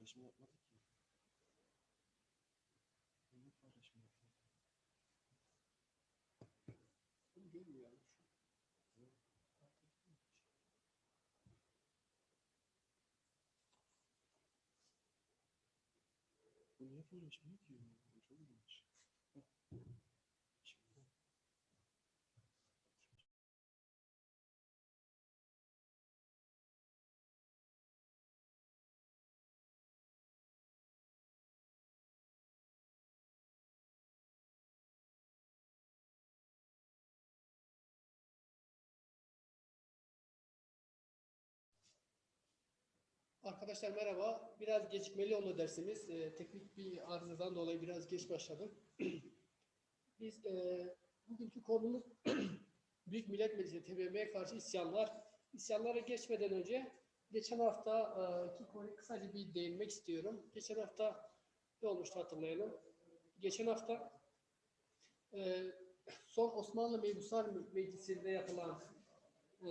paylaşım yapmadı ki. Niye paylaşım yapmadı? Bunu görmüyor yani şu. Bu niye paylaşmıyor ki? Çok ilginç. Arkadaşlar merhaba. Biraz gecikmeli oldu dersimiz. Ee, teknik bir arızadan dolayı biraz geç başladım. Biz e, bugünkü konumuz Büyük Millet Meclisi TBMM'ye karşı isyanlar. İsyanlara geçmeden önce geçen hafta e, ki konuya kısaca bir değinmek istiyorum. Geçen hafta ne olmuştu hatırlayalım. Geçen hafta e, son Osmanlı Mebuslar Meclisi'nde yapılan e,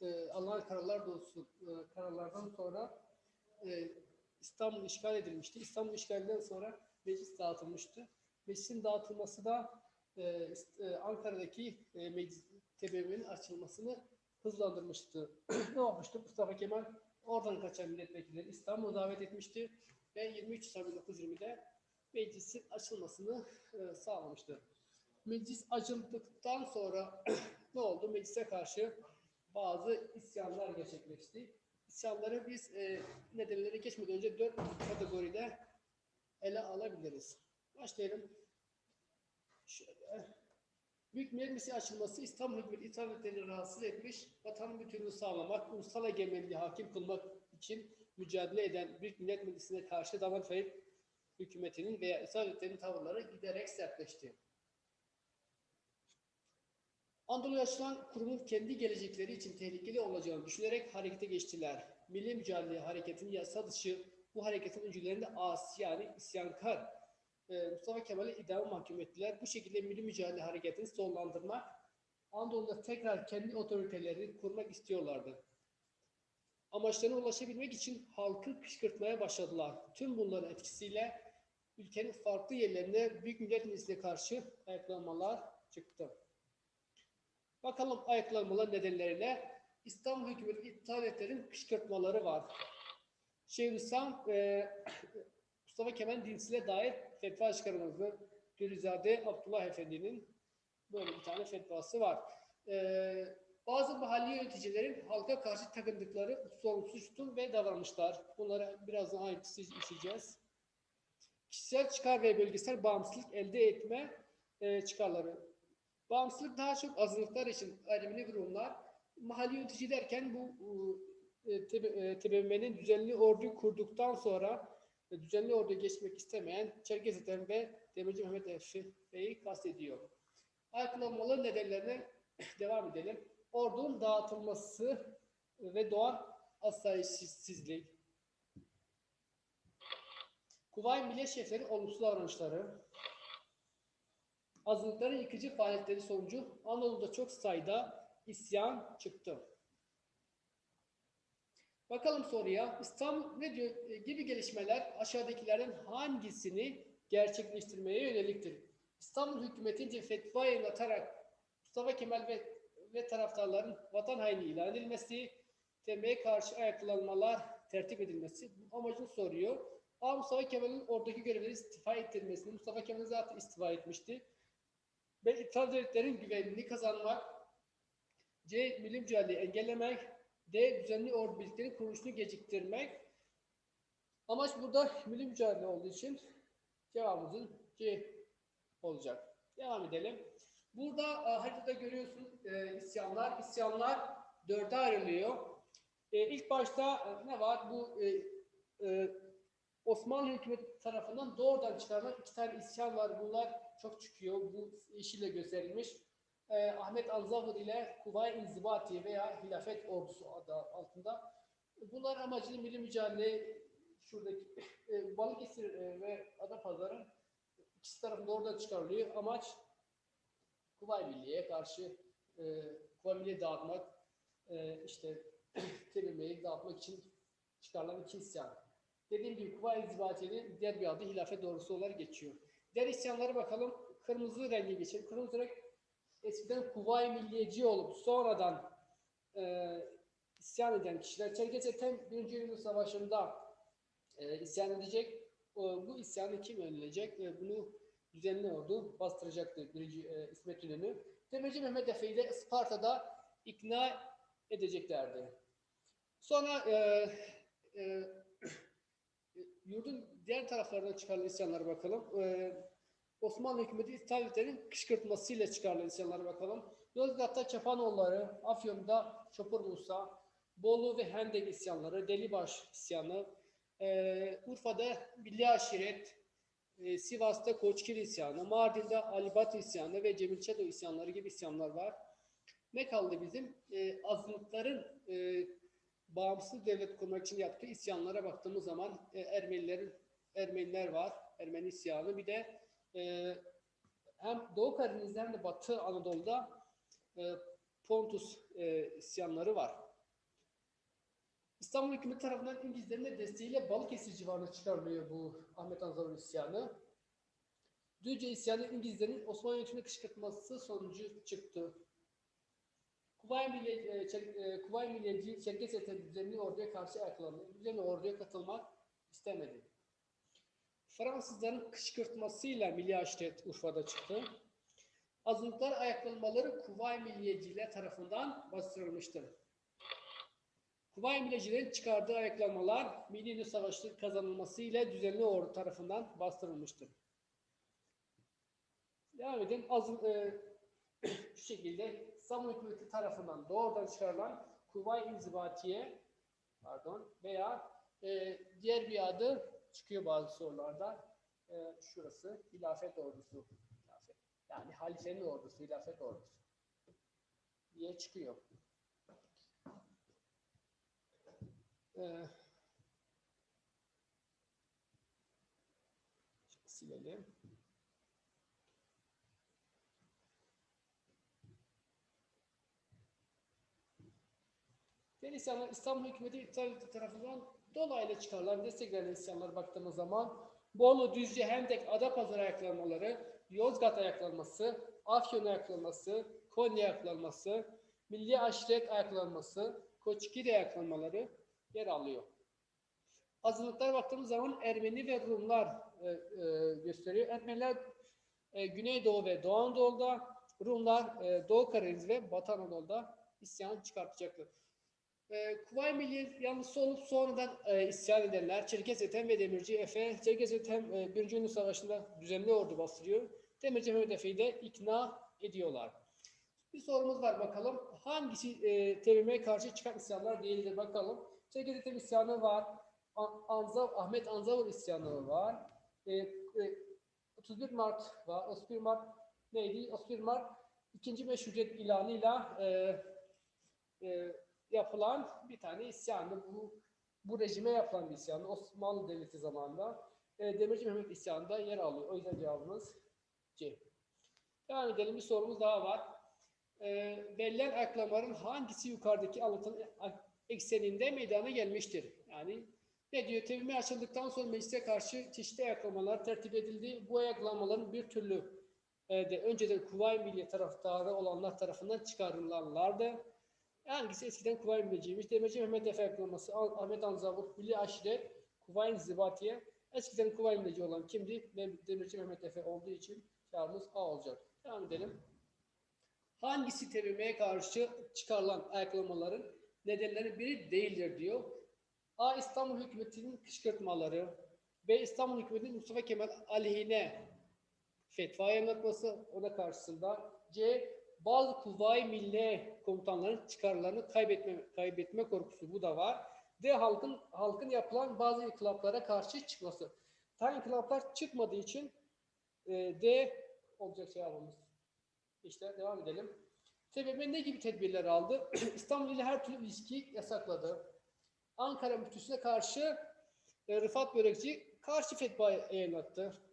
e, alınan kararlar doğrusu e, kararlardan sonra e, İstanbul işgal edilmişti. İstanbul işgalinden sonra meclis dağıtılmıştı. Meclisin dağıtılması da e, e, Ankara'daki e, meclis TBMM'nin açılmasını hızlandırmıştı. ne olmuştu? Mustafa Kemal oradan kaçan milletvekilleri İstanbul'a davet etmişti ve 23 Nisan 1920'de meclisin açılmasını e, sağlamıştı. Meclis açıldıktan sonra ne oldu? Meclise karşı bazı isyanlar gerçekleşti. İsyanları biz e, nedenleri geçmeden önce dört kategoride ele alabiliriz. Başlayalım. Şöyle. Büyük Meclisi açılması İstanbul Hükümeti itaatlerini rahatsız etmiş, vatanın bütünlüğünü sağlamak, ulusal egemenliği hakim kılmak için mücadele eden Büyük Millet Meclisi'ne karşı Damat Tayyip hükümetinin veya itaatlerinin tavırları giderek sertleşti. Anadolu'ya açılan kurumun kendi gelecekleri için tehlikeli olacağını düşünerek harekete geçtiler. Milli Mücadele Hareketi'nin yasa dışı bu hareketin öncülerinde asi yani isyankar e, Mustafa Kemal'i idame mahkum ettiler. Bu şekilde Milli Mücadele Hareketi'ni sonlandırmak, Anadolu'da tekrar kendi otoritelerini kurmak istiyorlardı. Amaçlarına ulaşabilmek için halkı kışkırtmaya başladılar. Tüm bunların etkisiyle ülkenin farklı yerlerinde Büyük Millet Meclisi'ne karşı ayaklanmalar çıktı. Bakalım ayaklanmalar nedenlerine. İstanbul hükümeti italetlerin kışkırtmaları var. Şeyhülislam e, Mustafa Kemal dinsine dair fetva çıkarılması. Gülizade Abdullah Efendi'nin böyle bir tane fetvası var. E, bazı mahalli yöneticilerin halka karşı takındıkları sorumsuz tutum ve davranışlar. Bunları birazdan ayrıntısı işleyeceğiz. Kişisel çıkar ve bölgesel bağımsızlık elde etme e, çıkarları. Bağımsızlık daha çok azınlıklar için ayrımını kurumlar. Mahalli yönetici derken bu e, TBMM'nin düzenli ordu kurduktan sonra e, düzenli orduya geçmek istemeyen Çerkez Ethem ve Demirci Mehmet Efi Bey'i kastediyor. Ayaklanmaların nedenlerine devam edelim. Ordunun dağıtılması ve doğan asayişsizlik. Kuvayi Milliye Şefleri olumsuz davranışları, azınlıkların yıkıcı faaliyetleri sonucu Anadolu'da çok sayıda isyan çıktı. Bakalım soruya. İstanbul ne diyor? E, gibi gelişmeler aşağıdakilerden hangisini gerçekleştirmeye yöneliktir? İstanbul hükümetince fetva yayınlatarak Mustafa Kemal ve, ve taraftarların vatan haini ilan edilmesi, TM'ye karşı ayaklanmalar tertip edilmesi amacını soruyor. A. Mustafa Kemal'in oradaki görevleri istifa ettirmesini. Mustafa Kemal zaten istifa etmişti ve ithal devletlerin güvenliğini kazanmak, C. Milli mücadeleyi engellemek, D. Düzenli ordu birliklerinin kuruluşunu geciktirmek. Amaç burada milli mücadele olduğu için cevabımızın C olacak. Devam edelim. Burada e, haritada görüyorsun e, isyanlar. İsyanlar dörde ayrılıyor. E, ilk başta e, ne var? Bu e, e, Osmanlı hükümeti tarafından doğrudan çıkarılan iki tane isyan var. Bunlar çok çıkıyor. Bu yeşille gösterilmiş. Ee, Ahmet Alzavur ile Kuvayi İnzibati veya Hilafet Ordusu adı altında. Bunlar amacını milli mücadele şuradaki e, Balıkesir e, ve Adapazarı ikisi tarafında oradan çıkarılıyor. Amaç Kuvayi Milliye'ye karşı e, Kuvayi Milliye dağıtmak, e, işte TBMM'yi dağıtmak için çıkarılan iki isyan. Dediğim gibi Kuvayi İnzibatiye'nin diğer bir adı hilafet doğrusu olarak geçiyor. Diğer bakalım. Kırmızı rengi geçelim. Kırmızı renk eskiden Kuvayi Milliyeci olup sonradan e, isyan eden kişiler. Çerkezeten Birinci Dünya Savaşı'nda e, isyan edecek. O, bu isyanı kim önleyecek? E, bunu düzenli ordu bastıracaktı birinci e, İsmet İnönü. Demirci Mehmet Efe'yi de Isparta'da ikna edeceklerdi. Sonra e, e, yurdun diğer taraflarından çıkarılan isyanlara bakalım. E, Osmanlı hükümeti İtalyanların kışkırtmasıyla çıkarılan isyanlara bakalım. Yozgat'ta Çapanoğulları, Afyon'da Çopur Musa, Bolu ve Hendek isyanları, Delibaş isyanı, e, Urfa'da Milli Aşiret, e, Sivas'ta Koçkil isyanı, Mardin'de Alibat isyanı ve Cemil Çeto isyanları gibi isyanlar var. Ne kaldı bizim? E, azınlıkların e, bağımsız devlet kurmak için yaptığı isyanlara baktığımız zaman e, Ermenilerin Ermeniler var, Ermeni isyanı. Bir de e, hem Doğu Karadeniz'de hem de Batı Anadolu'da e, Pontus e, isyanları var. İstanbul hükümeti tarafından İngilizlerin de desteğiyle Balıkesir civarına çıkarılıyor bu Ahmet Anzavur isyanı. Düzce isyanı İngilizlerin Osmanlı yönetimine kışkırtması sonucu çıktı. Kuvayi Milliye, e, Kuvayi Milliyeci düzenli orduya karşı ayaklandı. Düzenli orduya katılmak istemedi. Fransızların kışkırtmasıyla Milli Aşiret Urfa'da çıktı. Azınlıklar ayaklanmaları Kuvayi Milliyeciler tarafından bastırılmıştır. Kuvayi Milliyecilerin çıkardığı ayaklanmalar Milli Yunus Savaşı kazanılması ile düzenli ordu tarafından bastırılmıştır. Devam edelim. Azın, e, şu şekilde İstanbul hükümeti tarafından doğrudan çıkarılan Kuvayi İnzibatiye pardon veya e, diğer bir adı çıkıyor bazı sorularda. E, şurası hilafet ordusu. Yani halifenin ordusu, hilafet ordusu diye çıkıyor. Ee, silelim. İsyanlar İstanbul hükümeti tarafından dolaylı çıkarılan destek verilen isyanlara baktığımız zaman Bolu, Düzce, Hendek, Adapazarı ayaklanmaları, Yozgat ayaklanması, Afyon ayaklanması, Konya ayaklanması, Milli Aşiret ayaklanması, Koçgiri ayaklanmaları yer alıyor. Azınlıklara baktığımız zaman Ermeni ve Rumlar e, e, gösteriyor. Ermeniler e, Güneydoğu ve Doğu Anadolu'da, Rumlar e, Doğu Karadeniz ve Batı Anadolu'da isyan çıkartacaktır. E, Kuvayi Milliye yanlısı olup sonradan e, isyan edenler Çerkes Ethem ve Demirci Efe, Çerkes Ethem e, Birinci Dünya Savaşı'nda düzenli ordu bastırıyor. Demirci Mehmet Efe'yi de ikna ediyorlar. Bir sorumuz var bakalım. Hangisi e, TBMM'ye karşı çıkan isyanlar değildir bakalım. Çerkes Ethem isyanı var. Anzav, Ahmet Anzavur isyanı var. E, e, 31 Mart var. 31 Mart neydi? 31 Mart ikinci meşrutiyet ilanıyla e, e, yapılan bir tane isyandı. Bu bu rejime yapılan bir isyandı. Osmanlı Devleti zamanında. E, Demirci Mehmet isyanında yer alıyor. O yüzden cevabımız C. Devam edelim. Bir sorumuz daha var. E, verilen aklamaların hangisi yukarıdaki anlatılan ekseninde meydana gelmiştir? Yani ne diyor? Tevhime açıldıktan sonra meclise karşı çeşitli ayaklamalar tertip edildi. Bu ayaklamaların bir türlü e, de önceden Kuvayi Milliye taraftarı olanlar tarafından çıkarılanlardı. Hangisi eskiden Kuvayi Milliyeciymiş? Demirci Mehmet Efe ayaklaması, Ah- Ahmet Anzavur, Milli Aşiret, Kuvayi İnzibatiye. Eskiden Kuvayi Milliyeci olan kimdi? Demirci Mehmet Efe olduğu için cevabımız A olacak. Devam edelim. Hangisi TBMM'ye karşı çıkarılan ayaklamaların nedenleri biri değildir diyor. A. İstanbul hükümetinin kışkırtmaları. B. İstanbul hükümetinin Mustafa Kemal aleyhine fetva yayınlatması ona karşısında. C. Bazı Kuvayi Milliye komutanların çıkarlarını kaybetme, kaybetme korkusu bu da var. D. Halkın halkın yapılan bazı inkılaplara karşı çıkması. Tam inkılaplar çıkmadığı için e, D olacak cevabımız. İşte devam edelim. TBMM ne gibi tedbirler aldı? İstanbul ile her türlü ilişki yasakladı. Ankara müftüsüne karşı e, Rıfat Börekçi karşı fetva yayınlattı.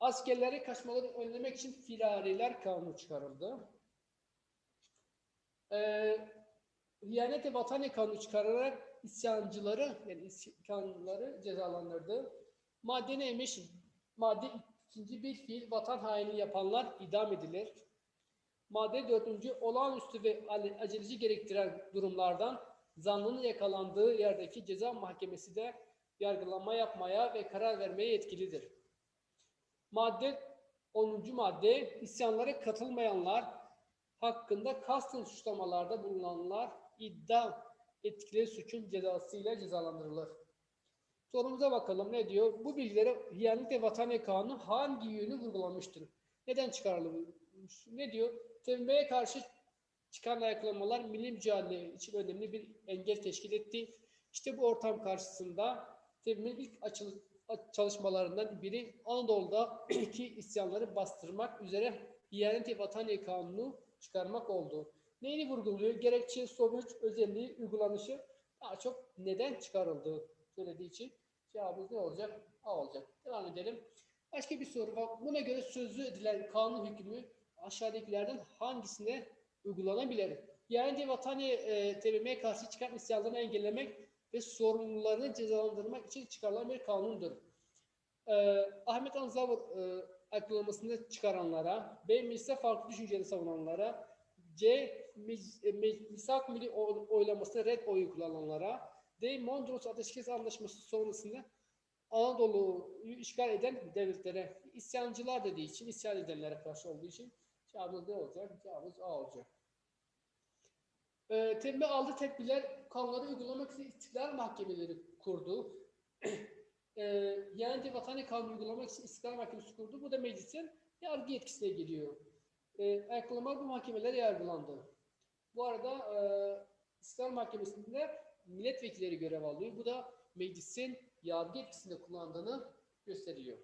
Askerleri kaçmalarını önlemek için firariler kanunu çıkarıldı. Ee, Hıyanet-i Vatani kanunu çıkararak isyancıları yani isyancıları cezalandırdı. Madde neymiş? Madde ikinci bir fiil vatan haini yapanlar idam edilir. Madde dördüncü olağanüstü ve aceleci gerektiren durumlardan zanlının yakalandığı yerdeki ceza mahkemesi de yargılama yapmaya ve karar vermeye yetkilidir. Madde 10. madde isyanlara katılmayanlar hakkında kastın suçlamalarda bulunanlar iddia etkileri suçun cezasıyla cezalandırılır. Sorumuza bakalım ne diyor? Bu bilgilere Hıyanet ve Vataniye Kanunu hangi yönü vurgulamıştır? Neden çıkarılmış? Ne diyor? TMB'ye karşı çıkan ayaklanmalar milli mücadele için önemli bir engel teşkil etti. İşte bu ortam karşısında TMB'nin ilk açıl- aç- çalışmalarından biri Anadolu'daki isyanları bastırmak üzere Diyanet ve Vataniye Kanunu çıkarmak oldu. Neyini vurguluyor? Gerekçe, sonuç, özelliği, uygulanışı daha çok neden çıkarıldığı söylediği için cevabımız ne olacak? A olacak. Devam edelim. Başka bir soru var. Buna göre sözlü edilen kanun hükmü aşağıdakilerden hangisine uygulanabilir? Yani vatani e, TBMM'ye karşı çıkan isyanlarını engellemek ve sorumlularını cezalandırmak için çıkarılan bir kanundur. E, Ahmet Anzavur e, aklamasını çıkaranlara, B. Mecliste farklı düşünceleri savunanlara, C. Mec- e, Misak Milli oy- oylamasına red oyu kullananlara, D. Mondros Ateşkes Anlaşması sonrasında Anadolu'yu işgal eden devletlere, isyancılar dediği için, isyan edenlere karşı olduğu için cevabımız ne olacak? Cevabımız A olacak. Ee, TEMME aldığı tedbirler kanunları uygulamak için istiklal mahkemeleri kurdu. ee, yani vatani kanunu uygulamak için istiklal mahkemesi kurdu. Bu da meclisin yargı yetkisine geliyor. Ee, ayaklamalar bu mahkemelere yargılandı. Bu arada e, istiklal mahkemesinde milletvekilleri görev alıyor. Bu da meclisin yargı yetkisinde kullandığını gösteriyor.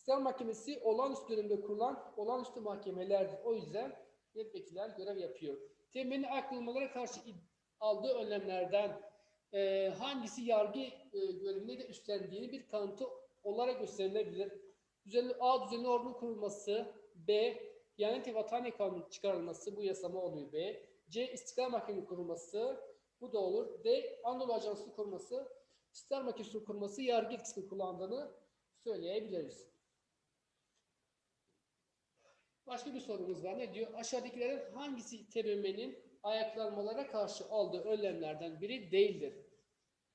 İstiklal Mahkemesi olağanüstü dönemde kurulan olağanüstü mahkemelerdir. O yüzden milletvekiller görev yapıyor. Temelli aklamalara karşı aldığı önlemlerden e, hangisi yargı e, görevini de üstlendiğini bir kanıtı olarak gösterilebilir. Düzenli, A. Düzenli ordunun kurulması. B. Diyanet ve Vatani Kanunu çıkarılması. Bu yasama oluyor B. C. İstiklal Mahkemesi kurulması. Bu da olur. D. Anadolu Ajansı kurulması. İstiklal Mahkemesi kurulması yargı etkisini kullandığını söyleyebiliriz. Başka bir sorumuz var. Ne diyor? Aşağıdakilerin hangisi TBMM'nin ayaklanmalara karşı aldığı önlemlerden biri değildir?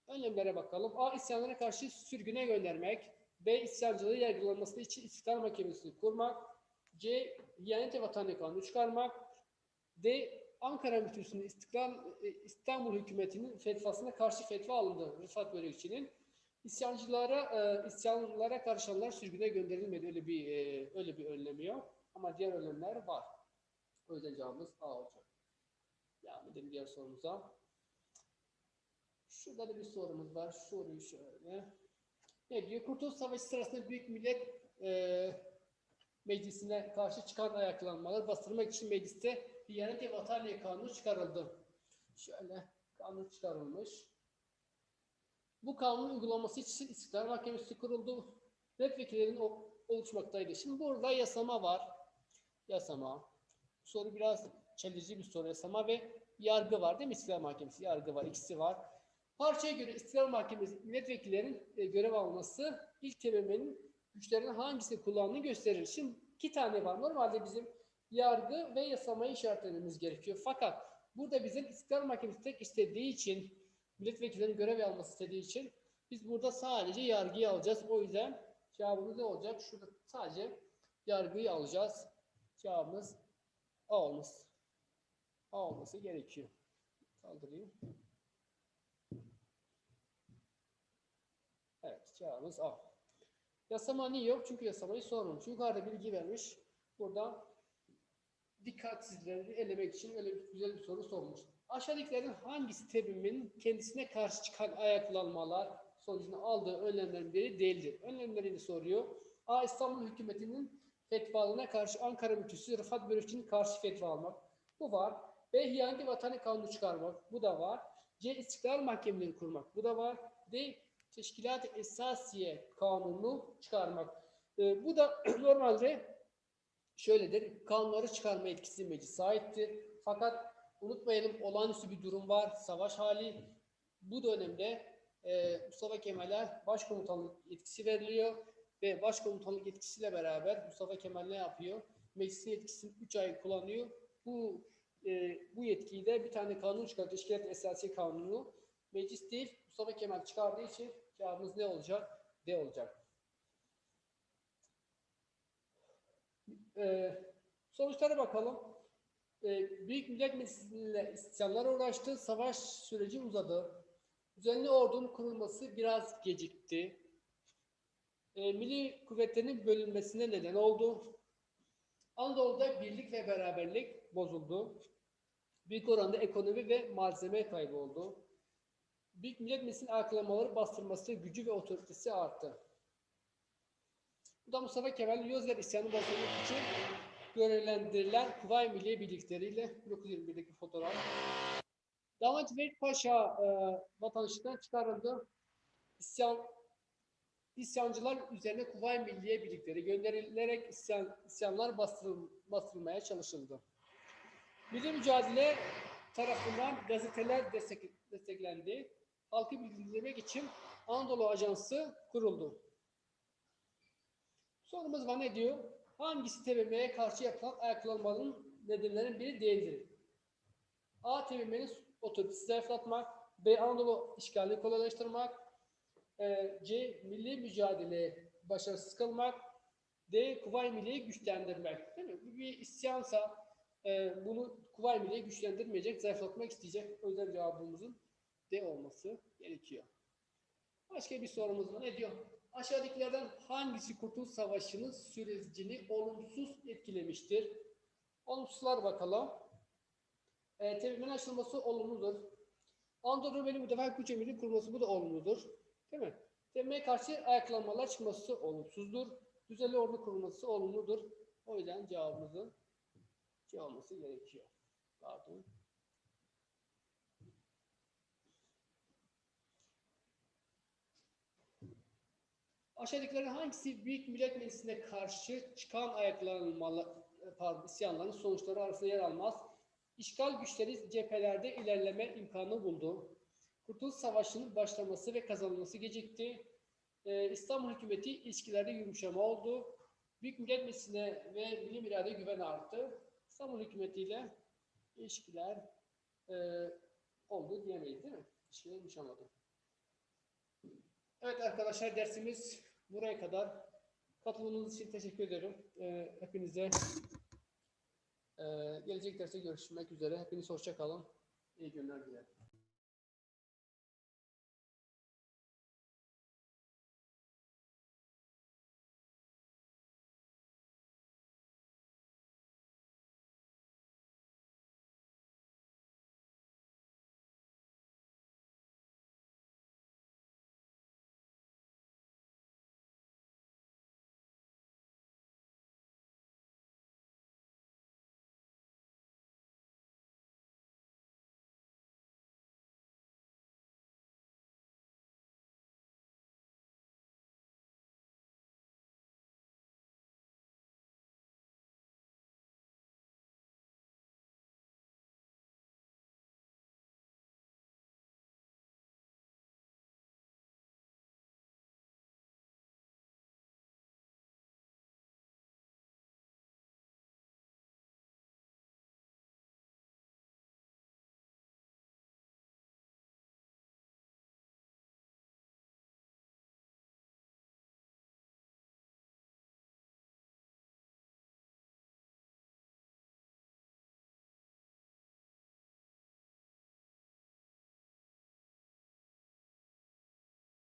Önlemlere bakalım. A. İsyanlara karşı sürgüne göndermek. B. İsyancılığı yargılanması için İstiklal Mahkemesi kurmak. C. Diyanet ve Kanunu çıkarmak. D. Ankara Müftüsü'nün İstiklal e, İstanbul hükümetinin fetvasına karşı fetva alındı Rıfat Börekçi'nin. İsyancılara, e, isyanlara karışanlar sürgüne gönderilmedi. Öyle bir e, öyle bir önlemi yok. Ama diğer önlemler var. O yüzden cevabımız A olacak. Devam edelim diğer sorumuza. Şurada da bir sorumuz var. Soruyu şöyle. Ne diyor? Kurtuluş Savaşı sırasında Büyük Millet e, Meclisi'ne karşı çıkan ayaklanmalar bastırmak için mecliste Diyanet ve Vataniye Kanunu çıkarıldı. Şöyle kanun çıkarılmış. Bu kanunun uygulaması için İstiklal Mahkemesi kuruldu. Milletvekillerinin oluşmaktaydı. Şimdi burada yasama var. Yasama. Soru biraz çelişici bir soru. Yasama ve yargı var değil mi? İstiklal Mahkemesi, yargı var. ikisi var. Parçaya göre İstiklal Mahkemesi milletvekillerinin e, görev alması ilk TBMM'nin güçlerinin hangisini kullandığını gösterir. Şimdi iki tane var. Normalde bizim yargı ve yasamayı işaretlememiz gerekiyor. Fakat burada bizim İstiklal Mahkemesi tek istediği için milletvekillerinin görev alması istediği için biz burada sadece yargıyı alacağız. O yüzden cevabımız ne olacak? Şurada sadece yargıyı alacağız. Cevabımız A olması. A olması gerekiyor. Kaldırayım. Evet, cevabımız A. Yasama niye yok? Çünkü yasamayı sormamış. Yukarıda bilgi vermiş. Burada dikkatsizleri elemek için öyle bir güzel bir soru sormuş. Aşağıdakilerin hangisi tebliğin kendisine karşı çıkan ayaklanmalar sonucunda aldığı önlemlerin biri değildir? Önlemlerini soruyor. A. İstanbul hükümetinin fetvalarına karşı Ankara Müftüsü Rıfat Börükçü'nün karşı fetva almak. Bu var. B. Hiyani Vatani Kanunu çıkarmak. Bu da var. C. İstiklal Mahkemeleri kurmak. Bu da var. D. Teşkilat-ı Esasiye Kanunu çıkarmak. Ee, bu da normalde şöyledir. Kanunları çıkarma etkisi meclise aittir. Fakat unutmayalım olağanüstü bir durum var, savaş hali. Bu dönemde e, Mustafa Kemal'e başkomutanlık yetkisi veriliyor ve başkomutanlık yetkisiyle beraber Mustafa Kemal ne yapıyor? Meclisin yetkisini 3 ay kullanıyor. Bu e, bu yetkiyi de bir tane kanun çıkartıyor. Teşkilat Esası Kanunu. Meclis değil, Mustafa Kemal çıkardığı için cevabımız ne olacak? D olacak. E, sonuçlara bakalım. E, Büyük Millet Meclisi'yle isyanlar uğraştı. Savaş süreci uzadı. Düzenli ordunun kurulması biraz gecikti. E, milli kuvvetlerin bölünmesine neden oldu. Anadolu'da birlik ve beraberlik bozuldu. Büyük oranda ekonomi ve malzeme kaybı oldu. Büyük Millet Meclisi'nin ayaklanmaları bastırması, gücü ve otoritesi arttı. Bu da Mustafa Kemal Yozgat isyanı bastırmak için görevlendirilen Kuvayi Milliye birlikleriyle 1921'deki fotoğraf. Damat Veli Paşa e, vatandaşlıktan çıkarıldı. İsyan, isyancılar üzerine Kuvayi Milliye birlikleri gönderilerek isyan, isyanlar bastırıl, bastırılmaya çalışıldı. Milli mücadele tarafından gazeteler destek, desteklendi. Halkı bilgilendirmek için Anadolu Ajansı kuruldu. Sorumuz var ne diyor? Hangisi TBMM'ye karşı yapılan ayaklanmanın nedenlerinin biri değildir? A. TBMM'nin otoritesi zayıflatmak. B. Anadolu işgalini kolaylaştırmak. E, C. Milli mücadele başarısız kılmak. D. Kuvayi Milliye'yi güçlendirmek. Değil mi? Bu bir isyansa e, bunu Kuvayi Milliye güçlendirmeyecek, zayıflatmak isteyecek. O yüzden cevabımızın D olması gerekiyor. Başka bir sorumuz var. Ne diyor? Aşağıdakilerden hangisi Kurtuluş Savaşı'nın sürecini olumsuz etkilemiştir? Olumsuzlar bakalım. E, TBMM'nin açılması olumludur. Anadolu Rumeli Müdafaa Güç Emirliği kurulması bu da olumludur. Değil mi? TBMM'ye karşı ayaklanmalar çıkması olumsuzdur. Düzenli ordu kurulması olumludur. O yüzden cevabımızın C olması gerekiyor. Pardon. Aşağıdakilerin hangisi Büyük Millet Meclisi'ne karşı çıkan ayaklanmalar, pardon, isyanların sonuçları arasında yer almaz? İşgal güçleri cephelerde ilerleme imkanı buldu. Kurtuluş Savaşı'nın başlaması ve kazanılması gecikti. Ee, İstanbul hükümeti ilişkilerde yumuşama oldu. Büyük Millet Meclisi'ne ve milli iradeye güven arttı. İstanbul hükümetiyle ilişkiler e, oldu diyemeyiz değil mi? İlişkiler yumuşamadı. Evet arkadaşlar dersimiz buraya kadar. Katılımınız için teşekkür ederim. Ee, hepinize e, gelecek derste görüşmek üzere. Hepiniz hoşça kalın. İyi günler dilerim.